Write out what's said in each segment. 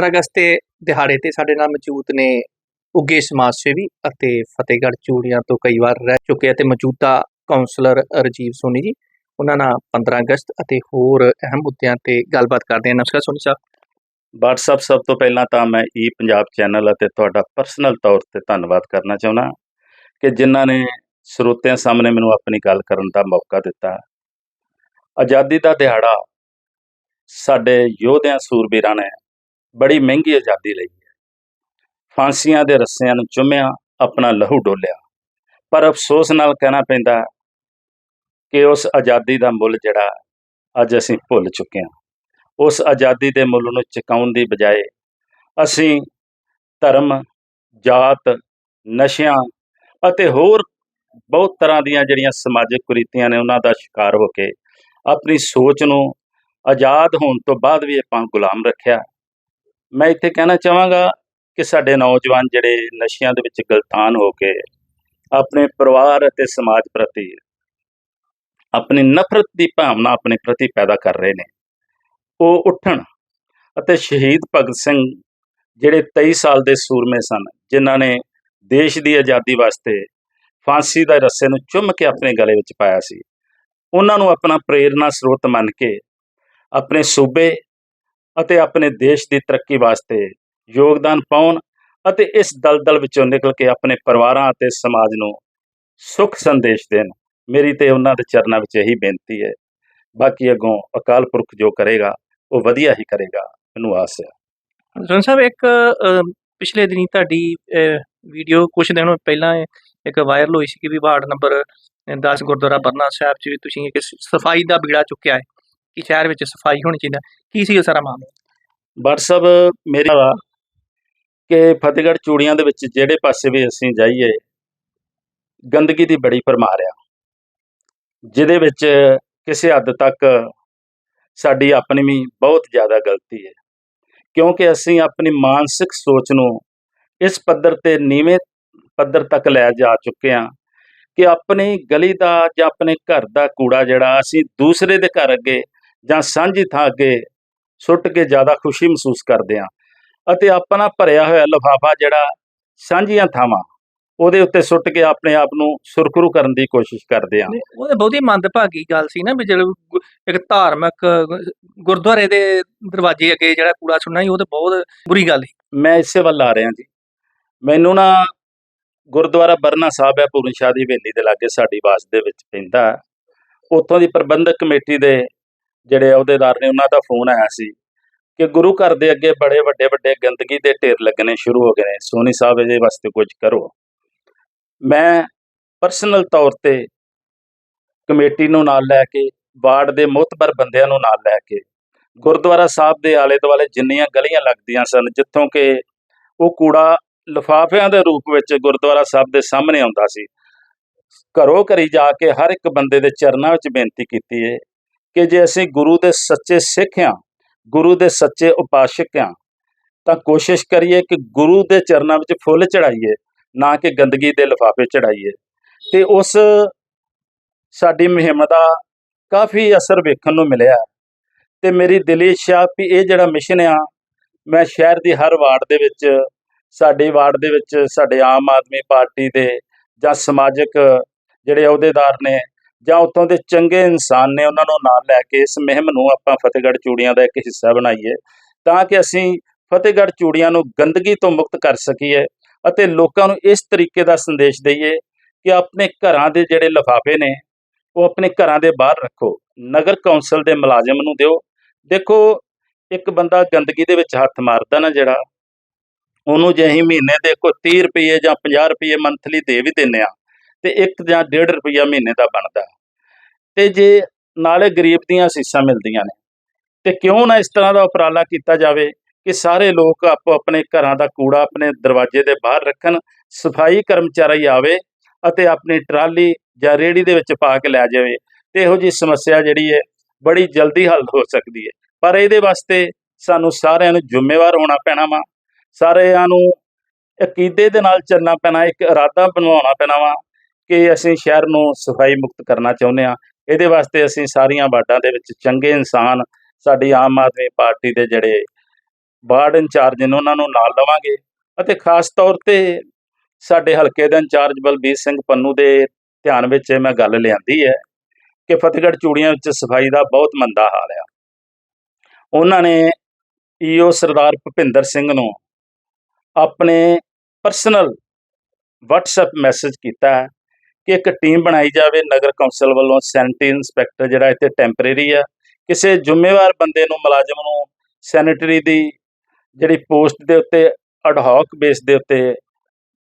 15 ਅਗਸਤ ਦੇ ਦਿਹਾੜੇ ਤੇ ਸਾਡੇ ਨਾਲ ਮੌਜੂਦ ਨੇ ਉੱਗੇ ਸਮਾਜ ਸੇਵੀ ਅਤੇ ਫਤਿਹਗੜ੍ਹ ਚੂੜੀਆਂ ਤੋਂ ਕਈ ਵਾਰ ਰਹਿ ਚੁੱਕੇ ਅਤੇ ਮੌਜੂਦਾ ਕਾਉਂਸਲਰ ਰਜੀਵ ਸੋਨੀ ਜੀ, ਉਹਨਾਂ ਨਾਲ 15 ਅਗਸਤ ਅਤੇ ਹੋਰ ਅਹਿਮ ਮੁੱਦਿਆਂ ਤੇ ਗੱਲਬਾਤ ਕਰਦੇ ਹਾਂ। ਨਮਸਕਾਰ ਸੋਨੀ ਸਾਹਿਬ। WhatsApp ਸਭ ਤੋਂ ਪਹਿਲਾਂ ਤਾਂ ਮੈਂ ਈ ਪੰਜਾਬ ਚੈਨਲ ਅਤੇ ਤੁਹਾਡਾ ਪਰਸਨਲ ਤੌਰ ਤੇ ਧੰਨਵਾਦ ਕਰਨਾ ਚਾਹੁੰਦਾ ਕਿ ਜਿਨ੍ਹਾਂ ਨੇ ਸਰੋਤਿਆਂ ਸਾਹਮਣੇ ਮੈਨੂੰ ਆਪਣੀ ਗੱਲ ਕਰਨ ਦਾ ਮੌਕਾ ਦਿੱਤਾ। ਆਜ਼ਾਦੀ ਦਾ ਦਿਹਾੜਾ ਸਾਡੇ ਯੋਧਿਆਂ, ਸੂਰਬੀਰਾਂ ਨੇ ਬੜੀ ਮਹਿੰਗੀ ਆਜ਼ਾਦੀ ਲਈ ਹੈ। ਫਾਂਸੀਆਂ ਦੇ ਰੱਸਿਆਂ ਨੂੰ ਚੁੰਮਿਆ, ਆਪਣਾ ਲਹੂ ਡੋਲਿਆ। ਪਰ ਅਫਸੋਸ ਨਾਲ ਕਹਿਣਾ ਪੈਂਦਾ ਕਿ ਉਸ ਆਜ਼ਾਦੀ ਦਾ ਮੁੱਲ ਜਿਹੜਾ ਅੱਜ ਅਸੀਂ ਭੁੱਲ ਚੁੱਕੇ ਹਾਂ। ਉਸ ਆਜ਼ਾਦੀ ਦੇ ਮੁੱਲ ਨੂੰ ਚੁਕਾਉਣ ਦੀ ਬਜਾਏ ਅਸੀਂ ਧਰਮ, ਜਾਤ, ਨਸ਼ਿਆਂ ਅਤੇ ਹੋਰ ਬਹੁਤ ਤਰ੍ਹਾਂ ਦੀਆਂ ਜਿਹੜੀਆਂ ਸਮਾਜਿਕ ਕੁਰੀਤੀਆਂ ਨੇ ਉਹਨਾਂ ਦਾ ਸ਼ਿਕਾਰ ਹੋ ਕੇ ਆਪਣੀ ਸੋਚ ਨੂੰ ਆਜ਼ਾਦ ਹੋਣ ਤੋਂ ਬਾਅਦ ਵੀ ਆਪਾਂ ਗੁਲਾਮ ਰੱਖਿਆ। ਮੈਂ ਇੱਥੇ ਕਹਿਣਾ ਚਾਹਾਂਗਾ ਕਿ ਸਾਡੇ ਨੌਜਵਾਨ ਜਿਹੜੇ ਨਸ਼ਿਆਂ ਦੇ ਵਿੱਚ ਗਲਤਾਨ ਹੋ ਕੇ ਆਪਣੇ ਪਰਿਵਾਰ ਅਤੇ ਸਮਾਜ ਪ੍ਰਤੀ ਆਪਣੀ ਨਫ਼ਰਤ ਦੀ ਭਾਵਨਾ ਆਪਣੇ ਪ੍ਰਤੀ ਪੈਦਾ ਕਰ ਰਹੇ ਨੇ। ਉਹ ਉੱਠਣ ਅਤੇ ਸ਼ਹੀਦ ਭਗਤ ਸਿੰਘ ਜਿਹੜੇ 23 ਸਾਲ ਦੇ ਸੂਰਮੇ ਸਨ, ਜਿਨ੍ਹਾਂ ਨੇ ਦੇਸ਼ ਦੀ ਆਜ਼ਾਦੀ ਵਾਸਤੇ ਫਾਂਸੀ ਦਾ ਰੱਸੇ ਨੂੰ ਚੁੰਮ ਕੇ ਆਪਣੇ ਗਲੇ ਵਿੱਚ ਪਾਇਆ ਸੀ, ਉਹਨਾਂ ਨੂੰ ਆਪਣਾ ਪ੍ਰੇਰਣਾ ਸਰੋਤ ਮੰਨ ਕੇ ਆਪਣੇ ਸੂਬੇ ਅਤੇ ਆਪਣੇ ਦੇਸ਼ ਦੀ ਤਰੱਕੀ ਵਾਸਤੇ ਯੋਗਦਾਨ ਪਾਉਣ ਅਤੇ ਇਸ ਦਲਦਲ ਵਿੱਚੋਂ ਨਿਕਲ ਕੇ ਆਪਣੇ ਪਰਿਵਾਰਾਂ ਅਤੇ ਸਮਾਜ ਨੂੰ ਸੁਖ ਸੰਦੇਸ਼ ਦੇਣ, ਮੇਰੀ ਤੇ ਉਹਨਾਂ ਦੇ ਚਰਨਾਂ ਵਿੱਚ ਇਹੀ ਬੇਨਤੀ ਹੈ। ਬਾਕੀ ਅੱਗੋਂ ਅਕਾਲ ਪੁਰਖ ਜੋ ਕਰੇਗਾ, ਉਹ ਵਧੀਆ ਹੀ ਕਰੇਗਾ, ਮੈਨੂੰ ਆਸ ਹੈ। ਸੋਨੀ ਸਾਹਿਬ, ਇੱਕ ਪਿਛਲੇ ਦਿਨੀ ਤੁਹਾਡੀ ਵੀਡੀਓ ਕੁਝ ਦਿਨ ਪਹਿਲਾਂ ਇੱਕ ਵਾਇਰਲ ਹੋਈ ਸੀ ਕਿ ਵੀ ਵਾਰਡ ਨੰਬਰ 10 ਗੁਰਦੁਆਰਾ ਬਰਨਾ ਸਾਹਿਬ 'ਚ ਵੀ ਤੁਸੀਂ ਇੱਕ ਸਫ਼ਾਈ ਦਾ ਬੀੜਾ ਚੁੱਕਿਆ ਹੈ। ਕਿ ਸ਼ਹਿਰ ਵਿੱਚ ਸਫ਼ਾਈ ਹੋਣੀ ਚਾਹੀਦੀ ਕੀ ਸੀ ਉਹ ਸਾਰਾ ਮਾਮਲਾ? ਵਟਸਐਪ ਮੇਰਾ ਵਾ ਕਿ ਫਤਿਹਗੜ੍ਹ ਚੂੜੀਆਂ ਦੇ ਵਿੱਚ ਜਿਹੜੇ ਪਾਸੇ ਵੀ ਅਸੀਂ ਜਾਈਏ, ਗੰਦਗੀ ਦੀ ਬੜੀ ਭਰਮਾਰ ਆ। ਜਿਹਦੇ ਵਿੱਚ ਕਿਸੇ ਹੱਦ ਤੱਕ ਸਾਡੀ ਆਪਣੀ ਵੀ ਬਹੁਤ ਜ਼ਿਆਦਾ ਗਲਤੀ ਹੈ। ਕਿਉਂਕਿ ਅਸੀਂ ਆਪਣੀ ਮਾਨਸਿਕ ਸੋਚ ਨੂੰ ਇਸ ਪੱਧਰ ਤੇ ਨੀਵੇਂ ਪੱਧਰ ਤੱਕ ਲੈ ਜਾ ਚੁੱਕੇ ਹਾਂ ਕਿ ਆਪਣੀ ਗਲੀ ਦਾ ਜਾਂ ਆਪਣੇ ਘਰ ਦਾ ਕੂੜਾ ਜਿਹੜਾ ਅਸੀਂ ਦੂਸਰੇ ਦੇ ਘਰ ਅੱਗੇ ਜਾਂ ਸਾਂਝੀ ਥਾਂ ਅੱਗੇ ਸੁੱਟ ਕੇ ਜ਼ਿਆਦਾ ਖੁਸ਼ੀ ਮਹਿਸੂਸ ਕਰਦੇ ਹਾਂ ਅਤੇ ਆਪਣਾ ਭਰਿਆ ਹੋਇਆ ਲਿਫਾਫਾ ਜਿਹੜਾ ਸਾਂਝੀਆਂ ਥਾਵਾਂ ਉਹਦੇ ਉੱਤੇ ਸੁੱਟ ਕੇ ਆਪਣੇ ਆਪ ਨੂੰ ਸੁਰਖਰੂ ਕਰਨ ਦੀ ਕੋਸ਼ਿਸ਼ ਕਰਦੇ ਹਾਂ। ਨਹੀਂ, ਉਹ ਤਾਂ ਬਹੁਤੀ ਮੰਦਭਾਗੀ ਗੱਲ ਸੀ ਨਾ ਵੀ ਗੁ- ਇੱਕ ਧਾਰਮਿਕ ਗੁਰਦੁਆਰੇ ਦੇ ਦਰਵਾਜ਼ੇ ਅੱਗੇ ਜਿਹੜਾ ਕੂੜਾ ਸੁੱਟਣਾ ਸੀ ਉਹ ਤਾਂ ਬਹੁਤ ਬੁਰੀ ਗੱਲ ਸੀ। ਮੈਂ ਇਸੇ ਵੱਲ ਆ ਰਿਹਾ ਜੀ। ਮੈਨੂੰ ਨਾ ਗੁਰਦੁਆਰਾ ਬਰਨਾ ਸਾਹਿਬ ਹੈ ਪੂਰਨ ਸ਼ਾਹ ਦੀ ਹਵੇਲੀ ਦੇ ਲਾਗੇ ਸਾਡੀ ਬਾਸ ਦੇ ਵਿੱਚ ਪੈਂਦਾ ਹੈ। ਉੱਥੋਂ ਦੀ ਪ੍ਰਬੰਧਕ ਕਮੇਟੀ ਦੇ ਜਿਹੜੇ ਅਹੁਦੇਦਾਰ ਨੇ ਉਹਨਾਂ ਦਾ ਫੋਨ ਆਇਆ ਸੀ ਕਿ ਗੁਰੂ ਘਰ ਦੇ ਅੱਗੇ ਬੜੇ ਵੱਡੇ ਵੱਡੇ ਗੰਦਗੀ ਦੇ ਢੇਰ ਲੱਗਣੇ ਸ਼ੁਰੂ ਹੋ ਗਏ ਨੇ। ਸੋਨੀ ਸਾਹਿਬ, ਇਹਦੇ ਵਾਸਤੇ ਕੁਝ ਕਰੋ। ਮੈਂ ਪਰਸਨਲ ਤੌਰ ਤੇ ਕਮੇਟੀ ਨੂੰ ਨਾਲ ਲੈ ਕੇ, ਵਾਰਡ ਦੇ ਮੁਤਬਰ ਬੰਦਿਆਂ ਨੂੰ ਨਾਲ ਲੈ ਕੇ, ਗੁਰਦੁਆਰਾ ਸਾਹਿਬ ਦੇ ਆਲੇ ਦੁਆਲੇ ਜਿੰਨੀਆਂ ਗਲੀਆਂ ਲੱਗਦੀਆਂ ਸਨ, ਜਿੱਥੋਂ ਕਿ ਉਹ ਕੂੜਾ ਲਿਫਾਫਿਆਂ ਦੇ ਰੂਪ ਵਿੱਚ ਗੁਰਦੁਆਰਾ ਸਾਹਿਬ ਦੇ ਸਾਹਮਣੇ ਆਉਂਦਾ ਸੀ। ਘਰੋਂ ਘਰੀ ਜਾ ਕੇ ਹਰ ਇੱਕ ਬੰਦੇ ਦੇ ਚਰਨਾਂ ਵਿੱਚ ਬੇਨਤੀ ਕੀਤੀ ਹੈ ਕਿ ਜੇ ਅਸੀਂ ਗੁਰੂ ਦੇ ਸੱਚੇ ਸਿੱਖ ਹਾਂ, ਗੁਰੂ ਦੇ ਸੱਚੇ ਉਪਾਸ਼ਕ ਹਾਂ, ਤਾਂ ਕੋਸ਼ਿਸ਼ ਕਰੀਏ ਕਿ ਗੁਰੂ ਦੇ ਚਰਨਾਂ ਵਿੱਚ ਫੁੱਲ ਚੜਾਈਏ ਨਾ ਕਿ ਗੰਦਗੀ ਦੇ ਲਿਫਾਫੇ ਚੜਾਈਏ ਤੇ ਉਸ ਸਾਡੀ ਮੁਹਿੰਮ ਦਾ ਕਾਫੀ ਅਸਰ ਵੇਖਣ ਨੂੰ ਮਿਲਿਆ। ਤੇ ਮੇਰੀ ਦਿਲੀ ਇੱਛਾ ਵੀ ਇਹ ਜਿਹੜਾ ਮਿਸ਼ਨ ਆ, ਮੈਂ ਸ਼ਹਿਰ ਦੀ ਹਰ ਵਾਰਡ ਦੇ ਵਿੱਚ, ਸਾਡੇ ਵਾਰਡ ਦੇ ਵਿੱਚ, ਸਾਡੇ ਆਮ ਆਦਮੀ ਪਾਰਟੀ ਦੇ ਜਾਂ ਸਮਾਜਿਕ ਜਿਹੜੇ ਅਹੁਦੇਦਾਰ ਨੇ ਜਾਂ ਉੱਥੋਂ ਦੇ ਚੰਗੇ ਇਨਸਾਨ ਨੇ ਉਹਨਾਂ ਨੂੰ ਨਾਲ ਲੈ ਕੇ ਇਸ ਮੁਹਿੰਮ ਨੂੰ ਆਪਾਂ ਫਤਿਹਗੜ੍ਹ ਚੂੜੀਆਂ ਦਾ ਇੱਕ ਹਿੱਸਾ ਬਣਾਈਏ, ਤਾਂ ਕਿ ਅਸੀਂ ਫਤਿਹਗੜ੍ਹ ਚੂੜੀਆਂ ਨੂੰ ਗੰਦਗੀ ਤੋਂ ਮੁਕਤ ਕਰ ਸਕੀਏ ਅਤੇ ਲੋਕਾਂ ਨੂੰ ਇਸ ਤਰੀਕੇ ਦਾ ਸੰਦੇਸ਼ ਦਈਏ ਕਿ ਆਪਣੇ ਘਰਾਂ ਦੇ ਜਿਹੜੇ ਲਿਫਾਫੇ ਨੇ, ਉਹ ਆਪਣੇ ਘਰਾਂ ਦੇ ਬਾਹਰ ਰੱਖੋ। ਨਗਰ ਕੌਂਸਲ ਦੇ ਮੁਲਾਜ਼ਮ ਨੂੰ ਦਿਓ। ਦੇਖੋ, ਇੱਕ ਬੰਦਾ ਗੰਦਗੀ ਦੇ ਵਿੱਚ ਹੱਥ ਮਾਰਦਾ ਨਾ ਜਿਹੜਾ, ਉਹਨੂੰ ਜੇ ਅਸੀਂ ਮਹੀਨੇ ਦੇ ਕੋਈ 30 ਰੁਪਏ ਜਾਂ 50 ਰੁਪਏ ਮੰਥਲੀ ਦੇ ਵੀ ਦਿੰਨੇ ਆ ਤੇ ਇੱਕ ਜਾਂ 1.5 ਰੁਪਿਆ ਮਹੀਨੇ ਦਾ ਬਣਦਾ। ਤੇ ਜੇ ਨਾਲੇ ਗਰੀਬ ਦੀਆਂ ਸੀਸਾਂ ਮਿਲਦੀਆਂ ਨੇ, ਤੇ ਕਿਉਂ ਨਾ ਇਸ ਤਰ੍ਹਾਂ ਦਾ ਉਪਰਾਲਾ ਕੀਤਾ ਜਾਵੇ ਕਿ ਸਾਰੇ ਲੋਕ ਆਪੋ ਆਪਣੇ ਘਰਾਂ ਦਾ ਕੂੜਾ ਆਪਣੇ ਦਰਵਾਜ਼ੇ ਦੇ ਬਾਹਰ ਰੱਖਣ, ਸਫ਼ਾਈ ਕਰਮਚਾਰੀ ਆਵੇ ਅਤੇ ਆਪਣੀ ਟਰਾਲੀ ਜਾਂ ਰੇੜੀ ਦੇ ਵਿੱਚ ਪਾ ਕੇ ਲੈ ਜਾਵੇ, ਤੇ ਇਹੋ ਜੀ ਸਮੱਸਿਆ ਜਿਹੜੀ ਹੈ ਬੜੀ ਜਲਦੀ ਹੱਲ ਹੋ ਸਕਦੀ ਹੈ। ਪਰ ਇਹਦੇ ਵਾਸਤੇ ਸਾਨੂੰ ਸਾਰਿਆਂ ਨੂੰ ਜ਼ਿੰਮੇਵਾਰ ਹੋਣਾ ਪੈਣਾ ਵਾ, ਸਾਰਿਆਂ ਨੂੰ ਅਕੀਦੇ ਦੇ ਨਾਲ ਚੱਲਣਾ ਪੈਣਾ, ਇੱਕ ਇਰਾਦਾ ਬਣਾਉਣਾ ਪੈਣਾ ਵਾ ਕਿ ਅਸੀਂ ਸ਼ਹਿਰ ਨੂੰ ਸਫ਼ਾਈ ਮੁਕਤ ਕਰਨਾ ਚਾਹੁੰਦੇ ਆ ਇਹਦੇ ਵਾਸਤੇ ਅਸੀਂ ਸਾਰੀਆਂ ਵਾਰਡਾਂ ਦੇ ਵਿੱਚ ਚੰਗੇ ਇਨਸਾਨ ਸਾਡੀ ਆਮ ਆਦਮੀ ਪਾਰਟੀ ਦੇ ਜਿਹੜੇ ਵਾਰਡ ਇੰਚਾਰਜ ਨੇ ਉਹਨਾਂ ਨੂੰ ਨਾਲ ਲਵਾਂਗੇ ਅਤੇ ਖਾਸ ਤੌਰ ਤੇ ਸਾਡੇ ਹਲਕੇ ਦੇ ਇੰਚਾਰਜ ਬਲਬੀਰ ਸਿੰਘ ਪੰਨੂ ਦੇ ਧਿਆਨ ਵਿੱਚ ਇਹ ਮੈਂ ਗੱਲ ਲਿਆਂਦੀ ਹੈ ਕਿ ਫਤਿਹਗੜ੍ਹ ਚੂੜੀਆਂ ਵਿੱਚ ਸਫ਼ਾਈ ਦਾ ਬਹੁਤ ਮੰਦਾ ਹਾਲ ਆ। ਉਹਨਾਂ ਨੇ ਈਓ ਸਰਦਾਰ ਭੁਪਿੰਦਰ ਸਿੰਘ ਨੂੰ ਆਪਣੇ ਪਰਸਨਲ WhatsApp ਮੈਸੇਜ ਕੀਤਾ ਕਿ ਇੱਕ ਟੀਮ ਬਣਾਈ ਜਾਵੇ, ਨਗਰ ਕੌਂਸਲ ਵੱਲੋਂ ਸੈਨਿਟਰੀ ਇੰਸਪੈਕਟਰ ਜਿਹੜਾ ਇੱਥੇ ਟੈਂਪਰੇਰੀ ਆ, ਕਿਸੇ ਜ਼ਿੰਮੇਵਾਰ ਬੰਦੇ ਨੂੰ, ਮੁਲਾਜ਼ਮ ਨੂੰ ਸੈਨਿਟਰੀ ਦੀ ਜਿਹੜੀ ਪੋਸਟ ਦੇ ਉੱਤੇ ਅਡਹੌਕ ਬੇਸ ਦੇ ਉੱਤੇ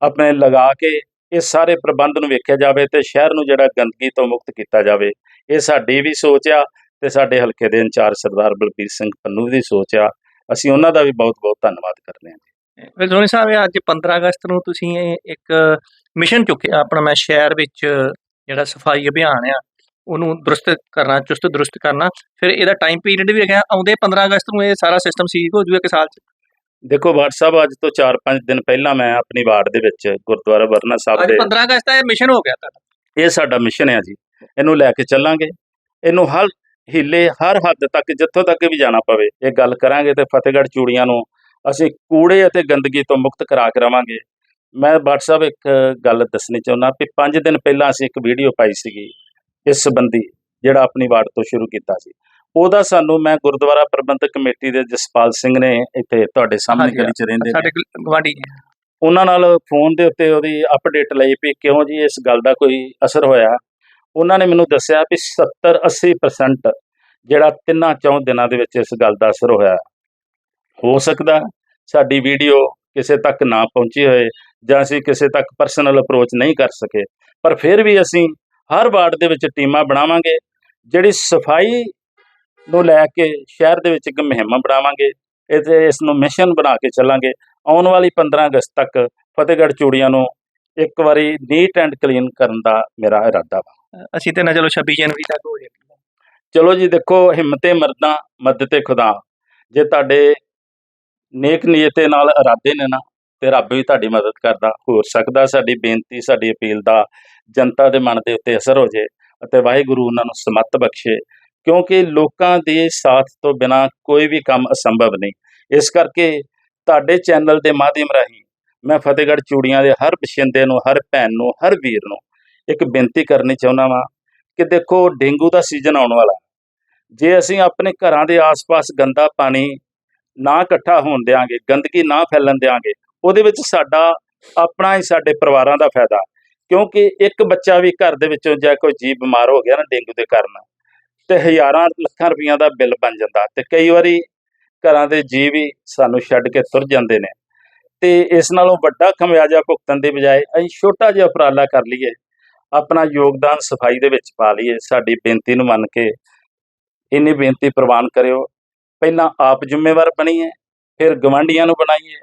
ਆਪਣੇ ਲਗਾ ਕੇ ਇਹ ਸਾਰੇ ਪ੍ਰਬੰਧ ਨੂੰ ਵੇਖਿਆ ਜਾਵੇ ਤੇ ਸ਼ਹਿਰ ਨੂੰ ਜਿਹੜਾ ਗੰਦਗੀ ਤੋਂ ਮੁਕਤ ਕੀਤਾ ਜਾਵੇ। ਇਹ ਸਾਡੀ ਵੀ ਸੋਚ ਆ ਤੇ ਸਾਡੇ ਹਲਕੇ ਦੇ ਇੰਚਾਰਜ ਸਰਦਾਰ ਬਲਬੀਰ ਸਿੰਘ ਪੰਨੂ ਦੀ ਸੋਚ ਆ। ਅਸੀਂ ਉਹਨਾਂ ਦਾ ਵੀ ਬਹੁਤ-ਬਹੁਤ ਧੰਨਵਾਦ ਕਰਦੇ ਹਾਂ ਵਿਜੋਨੀ ਸਾਹਿਬ ਇਹ ਅੱਜ 15 ਅਗਸਤ ਨੂੰ ਤੁਸੀਂ ਇਹ ਇੱਕ ਮਿਸ਼ਨ ਚੁੱਕਿਆ ਆਪਣਾ ਮੈਂ ਸ਼ਹਿਰ ਵਿੱਚ ਜਿਹੜਾ ਸਫ਼ਾਈ ਅਭਿਆਨ ਆ ਉਹਨੂੰ ਦਰੁਸਤ ਕਰਨਾ ਚੁਸਤ ਦਰੁਸਤ ਕਰਨਾ ਫਿਰ ਇਹਦਾ ਟਾਈਮ ਪੀਰੀਅਡ ਵੀ ਹੈਗਾ ਆਉਂਦੇ 15 ਅਗਸਤ ਨੂੰ ਇਹ ਸਾਰਾ ਸਿਸਟਮ ਠੀਕ ਹੋ ਜੂਗਾ ਇੱਕ ਸਾਲ ਚ? ਦੇਖੋ WhatsApp ਅੱਜ ਤੋਂ 4-5 ਦਿਨ ਪਹਿਲਾਂ ਮੈਂ ਆਪਣੀ ਵਾਰਡ ਦੇ ਵਿੱਚ ਗੁਰਦੁਆਰਾ ਵਰਨਾ ਸਾਹਿਬ ਅੱਜ ਦੇ 15 ਅਗਸਤ ਦਾ ਇਹ ਮਿਸ਼ਨ ਹੋ ਗਿਆ ਤੁਹਾਡਾ? ਇਹ ਸਾਡਾ ਮਿਸ਼ਨ ਹੈ ਜੀ। ਇਹਨੂੰ ਲੈ ਕੇ ਚੱਲਾਂਗੇ। ਇਹਨੂੰ ਹਰ ਹਿੱਲੇ ਹਰ ਹੱਦ ਤੱਕ ਜਿੱਥੋਂ ਤੱਕ ਵੀ ਜਾਣਾ ਪਵੇ ਇਹ ਗੱਲ ਕਰਾਂਗੇ ਤੇ ਫਤਿਹਗੜ੍ਹ ਚੂੜੀਆਂ ਨੂੰ ਅਸੀਂ ਕੂੜੇ ਅਤੇ ਗੰਦਗੀ ਤੋਂ ਮੁਕਤ ਕਰਾ ਕੇ ਰਵਾਂਗੇ। ਮੈਂ WhatsApp ਇੱਕ ਗੱਲ ਦੱਸਣੀ ਚਾਹੁੰਦਾ ਕਿ 5 ਦਿਨ ਪਹਿਲਾਂ ਅਸੀਂ ਇੱਕ ਵੀਡੀਓ ਪਾਈ ਸੀਗੀ ਇਸ ਸੰਬੰਧੀ ਜਿਹੜਾ ਆਪਣੀ ਵਾਰਡ ਤੋਂ ਸ਼ੁਰੂ ਕੀਤਾ ਸੀ। ਉਹਦਾ ਸਾਨੂੰ ਮੈਂ ਗੁਰਦੁਆਰਾ ਪ੍ਰਬੰਧਕ ਕਮੇਟੀ ਦੇ ਜਸਪਾਲ ਸਿੰਘ ਨੇ ਇੱਥੇ ਤੁਹਾਡੇ ਸਾਹਮਣੇ ਗਲੀ 'ਚ ਰਹਿੰਦੇ ਸਾਡੇ ਗਵਾਂਢੀ ਉਹਨਾਂ ਨਾਲ ਫੋਨ ਦੇ ਉੱਤੇ ਉਹਦੀ ਅਪਡੇਟ ਲਈ ਵੀ ਕਿਉਂ ਜੀ ਇਸ ਗੱਲ ਦਾ ਕੋਈ ਅਸਰ ਹੋਇਆ। ਉਹਨਾਂ ਨੇ ਮੈਨੂੰ ਦੱਸਿਆ ਵੀ 70 80% ਜਿਹੜਾ ਤਿੰਨਾਂ ਚੌਂ ਦਿਨਾਂ ਦੇ ਵਿੱਚ ਇਸ ਗੱਲ ਦਾ ਅਸਰ ਹੋਇਆ। ਹੋ ਸਕਦਾ ਸਾਡੀ ਵੀਡੀਓ ਕਿਸੇ ਤੱਕ ਨਾ ਪਹੁੰਚੀ ਹੋਏ ਜਾਂ ਅਸੀਂ ਕਿਸੇ ਤੱਕ ਪਰਸਨਲ ਅਪਰੋਚ ਨਹੀਂ ਕਰ ਸਕੇ। ਪਰ ਫਿਰ ਵੀ ਅਸੀਂ ਹਰ ਵਾਰਡ ਦੇ ਵਿੱਚ ਟੀਮਾਂ ਬਣਾਵਾਂਗੇ ਜਿਹੜੀ ਸਫ਼ਾਈ ਨੂੰ ਲੈ ਕੇ ਸ਼ਹਿਰ ਦੇ ਵਿੱਚ ਇੱਕ ਮੁਹਿੰਮ ਬਣਾਵਾਂਗੇ ਇਹ ਤੇ ਇਸ ਨੂੰ ਮਿਸ਼ਨ ਬਣਾ ਕੇ ਚੱਲਾਂਗੇ। ਆਉਣ ਵਾਲੀ 15 ਅਗਸਤ ਤੱਕ ਫਤਿਹਗੜ੍ਹ ਚੂੜੀਆਂ ਨੂੰ ਇੱਕ ਵਾਰੀ ਨੀਟ ਐਂਡ ਕਲੀਨ ਕਰਨ ਦਾ ਮੇਰਾ ਇਰਾਦਾ ਵਾ। ਅਸੀਂ ਤੇ ਨਾ ਚਲੋ 26 ਜਨਵਰੀ ਤੱਕ ਹੋ ਜਾਏਗਾ। ਚਲੋ ਜੀ ਦੇਖੋ ਹਿੰਮਤੇ ਮਰਦਾਂ ਮਦਦ ਖੁਦਾ। ਜੇ ਤੁਹਾਡੇ ਨੇਕ ਨੀਅਤੇ ਨਾਲ ਇਰਾਦੇ ਨੇ ਨਾ, ਤੇ ਰੱਬ ਵੀ ਤੁਹਾਡੀ ਮਦਦ ਕਰਦਾ, ਹੋ ਸਕਦਾ ਸਾਡੀ ਬੇਨਤੀ, ਸਾਡੀ ਅਪੀਲ ਦਾ ਜਨਤਾ ਦੇ ਮਨ ਦੇ ਉੱਤੇ ਅਸਰ ਹੋ ਜੇ ਅਤੇ ਵਾਹਿਗੁਰੂ ਉਹਨਾਂ ਨੂੰ ਸਮੱਤ ਬਖਸ਼ੇ, ਕਿਉਂਕਿ ਲੋਕਾਂ ਦੇ ਸਾਥ ਤੋਂ ਬਿਨਾ ਕੋਈ ਵੀ ਕੰਮ ਅਸੰਭਵ ਨਹੀਂ। ਇਸ ਕਰਕੇ ਤੁਹਾਡੇ ਚੈਨਲ ਦੇ ਮਾਧਿਅਮ ਰਾਹੀਂ ਮੈਂ ਫਤਿਹਗੜ੍ਹ ਚੂੜੀਆਂ ਦੇ ਹਰ ਬਸ਼ਿੰਦੇ ਨੂੰ, ਹਰ ਭੈਣ ਨੂੰ, ਹਰ ਵੀਰ ਨੂੰ ਇੱਕ ਬੇਨਤੀ ਕਰਨੀ ਚਾਹੁੰਦਾ ਵਾਂ ਕਿ ਦੇਖੋ, ਡੇਂਗੂ ਦਾ ਸੀਜ਼ਨ ਆਉਣ ਵਾਲਾ ਜੇ ਅਸੀਂ ਆਪਣੇ ਘਰਾਂ ਦੇ ਆਸ-ਪਾਸ ਗੰਦਾ ਪਾਣੀ ਨਾ ਇਕੱਠਾ ਹੋਣ ਦਿਆਂਗੇ, ਗੰਦਗੀ ਨਾ ਫੈਲਣ ਦਿਆਂਗੇ, ਉਹਦੇ ਵਿੱਚ ਸਾਡਾ, ਆਪਣਾ ਹੀ ਸਾਡੇ ਪਰਿਵਾਰਾਂ ਦਾ ਫਾਇਦਾ। ਕਿਉਂਕਿ ਇੱਕ ਬੱਚਾ ਵੀ ਘਰ ਦੇ ਵਿੱਚੋਂ ਜਾਂ ਕੋਈ ਜੀਵ ਬਿਮਾਰ ਹੋ ਗਿਆ ਨਾ ਡੇਂਗੂ ਦੇ ਕਾਰਨ, ਤੇ ਹਜ਼ਾਰਾਂ ਲੱਖਾਂ ਰੁਪਈਆਂ ਦਾ ਬਿੱਲ ਬਣ ਜਾਂਦਾ, ਤੇ ਕਈ ਵਾਰੀ ਘਰਾਂ ਦੇ ਜੀਵ ਵੀ ਸਾਨੂੰ ਛੱਡ ਕੇ ਤੁਰ ਜਾਂਦੇ ਨੇ। ਤੇ ਇਸ ਨਾਲੋਂ ਵੱਡਾ ਖਮਿਆਜਾ ਭੁਗਤਣ ਦੇ ਬਜਾਏ ਅਸੀਂ ਛੋਟਾ ਜਿਹਾ ਉਪਰਾਲਾ ਕਰ ਲਈਏ, ਆਪਣਾ ਯੋਗਦਾਨ ਸਫ਼ਾਈ ਦੇ ਵਿੱਚ ਪਾ ਲਈਏ, ਸਾਡੀ ਬੇਨਤੀ ਨੂੰ ਮੰਨ ਕੇ ਇੰਨੀ ਬੇਨਤੀ ਪ੍ਰਵਾਨ ਕਰਿਓ ਪਹਿਲਾਂ ਆਪ ਜ਼ਿੰਮੇਵਾਰ ਬਣੀਏ ਫਿਰ ਗਵਾਂਢੀਆਂ ਨੂੰ ਬਣਾਈਏ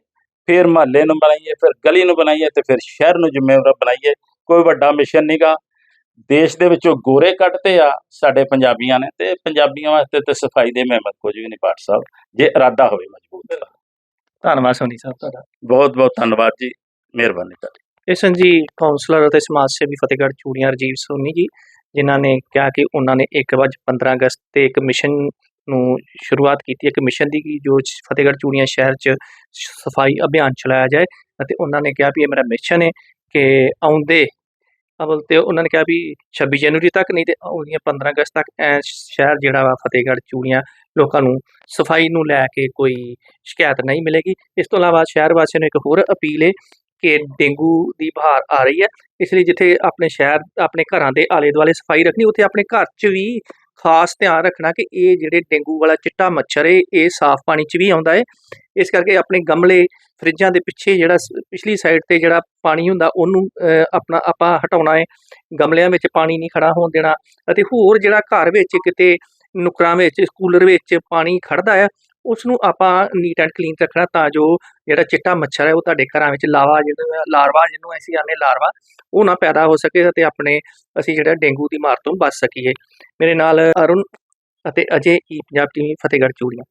ਫਿਰ ਮਹੱਲੇ ਨੂੰ ਬਣਾਈਏ ਫਿਰ ਗਲੀ ਨੂੰ ਬਣਾਈਏ ਤੇ ਫਿਰ ਸ਼ਹਿਰ ਨੂੰ ਜ਼ਿੰਮੇਵਾਰ ਬਣਾਈਏ। ਕੋਈ ਵੱਡਾ ਮਿਸ਼ਨ ਨਹੀਂਗਾ ਦੇਸ਼ ਦੇ ਵਿੱਚੋਂ ਗੋਰੇ ਕੱਢਤੇ ਆ ਸਾਡੇ ਪੰਜਾਬੀਆਂ ਨੇ ਤੇ ਪੰਜਾਬੀਆਂ ਵਾਸਤੇ ਤੇ ਸਫ਼ਾਈ ਦੇ ਮਹਿਮਤ ਕੁਝ ਵੀ ਨਹੀਂ ਪਾਟ ਸਾਹਿਬ ਜੇ ਇਰਾਦਾ ਹੋਵੇ ਮਜ਼ਬੂਤ ਤਾਂ। ਧੰਨਵਾਦ ਸੋਨੀ ਸਾਹਿਬ ਤੁਹਾਡਾ। ਬਹੁਤ ਬਹੁਤ ਧੰਨਵਾਦ ਜੀ। ਮਿਹਰਬਾਨੀ ਤੁਹਾਡੀ। ਇਹ ਸਨ ਜੀ ਕਾਉਂਸਲਰ ਅਤੇ ਸਮਾਜ ਸੇਵੀ ਫਤਿਹਗੜ੍ਹ ਚੂੜੀਆਂ ਰਜੀਵ ਸੋਨੀ ਜੀ ਜਿਨ੍ਹਾਂ ਨੇ ਕਿਹਾ ਕਿ ਉਹਨਾਂ ਨੇ ਇੱਕ ਵਜ 15 ਅਗਸਤ ਤੇ ਇੱਕ ਮਿਸ਼ਨ ਨੂੰ ਸ਼ੁਰੂਆਤ ਕੀਤੀ ਇੱਕ ਮਿਸ਼ਨ ਦੀ ਕਿ ਜੋ ਫਤਿਹਗੜ੍ਹ ਚੂੜੀਆਂ ਸ਼ਹਿਰ 'ਚ ਸਫ਼ਾਈ ਅਭਿਆਨ ਚਲਾਇਆ ਜਾਏ ਅਤੇ ਉਹਨਾਂ ਨੇ ਕਿਹਾ ਵੀ ਇਹ ਮੇਰਾ ਮਿਸ਼ਨ ਹੈ ਕਿ ਆਉਂਦੇ ਅਵਲ ਤੇ ਉਹਨਾਂ ਨੇ ਕਿਹਾ ਵੀ 26 ਜਨਵਰੀ ਤੱਕ ਨਹੀਂ ਤੇ ਆਉਂਦੀਆਂ 15 ਅਗਸਤ ਤੱਕ ਐ ਸ਼ਹਿਰ ਜਿਹੜਾ ਵਾ ਫਤਿਹਗੜ੍ਹ ਚੂੜੀਆਂ ਲੋਕਾਂ ਨੂੰ ਸਫ਼ਾਈ ਨੂੰ ਲੈ ਕੇ ਕੋਈ ਸ਼ਿਕਾਇਤ ਨਹੀਂ ਮਿਲੇਗੀ। ਇਸ ਤੋਂ ਇਲਾਵਾ ਸ਼ਹਿਰ ਵਾਸੀਆਂ ਨੂੰ ਇੱਕ ਹੋਰ ਅਪੀਲ ਹੈ ਕਿ ਡੇਂਗੂ ਦੀ ਬਹਾਰ ਆ ਰਹੀ ਹੈ। ਇਸ ਲਈ ਜਿੱਥੇ ਆਪਣੇ ਸ਼ਹਿਰ, ਆਪਣੇ ਘਰਾਂ ਦੇ ਆਲੇ ਦੁਆਲੇ ਸਫ਼ਾਈ ਰੱਖਣੀ, ਉੱਥੇ ਆਪਣੇ ਘਰ 'ਚ ਵੀ ਖਾਸ ਧਿਆਨ ਰੱਖਣਾ ਕਿ ਇਹ ਜਿਹੜੇ ਡੇਂਗੂ ਵਾਲਾ ਚਿੱਟਾ ਮੱਛਰ ਹੈ ਇਹ ਸਾਫ਼ ਪਾਣੀ 'ਚ ਵੀ ਆਉਂਦਾ ਹੈ ਇਸ ਕਰਕੇ ਆਪਣੇ ਗਮਲੇ, ਫਰਿੱਜਾਂ ਦੇ ਪਿੱਛੇ ਜਿਹੜਾ ਸ- ਪਿਛਲੀ ਸਾਈਡ ਤੇ ਜਿਹੜਾ ਪਾਣੀ ਹੁੰਦਾ, ਉਹਨੂੰ ਆਪਣਾ ਆਪਾਂ ਹਟਾਉਣਾ ਹੈ ਗਮਲਿਆਂ ਵਿੱਚ ਪਾਣੀ ਨਹੀਂ ਖੜਾ ਹੋਣ ਦੇਣਾ ਅਤੇ ਹੋਰ ਜਿਹੜਾ ਘਰ ਵਿੱਚ ਕਿਤੇ ਨੁਕਰਾਂ ਵਿੱਚ, ਕੂਲਰ ਵਿੱਚ ਪਾਣੀ ਖੜਦਾ ਹੈ ਉਸ ਨੂੰ ਆਪਾਂ ਨੀਟ ਐਂਡ ਕਲੀਨ ਰੱਖਣਾ ਤਾਂ ਜੋ ਜਿਹੜਾ ਚਿੱਟਾ ਮੱਛਰ ਹੈ ਉਹ ਤੁਹਾਡੇ ਘਰਾਂ ਵਿੱਚ ਲਾਵਾ ਜਿਹਨੂੰ ਲਾਰਵਾ ਜਿਹਨੂੰ ਅਸੀਂ ਆਨੇ ਲਾਰਵਾ, ਉਹ ਨਾ ਪੈਦਾ ਹੋ ਸਕੇ ਅਤੇ ਆਪਣੇ ਅਸੀਂ ਜਿਹੜਾ ਡੇਂਗੂ ਦੀ ਮਾਰ ਤੋਂ ਬਚ ਸਕੀਏ। ਮੇਰੇ ਨਾਲ ਅਰੁਣ ਅਤੇ ਅਜੇ ਈ ਪੰਜਾਬ ਟੀਵੀ ਫਤਿਹਗੜ੍ਹ ਚੂੜੀਆਂ।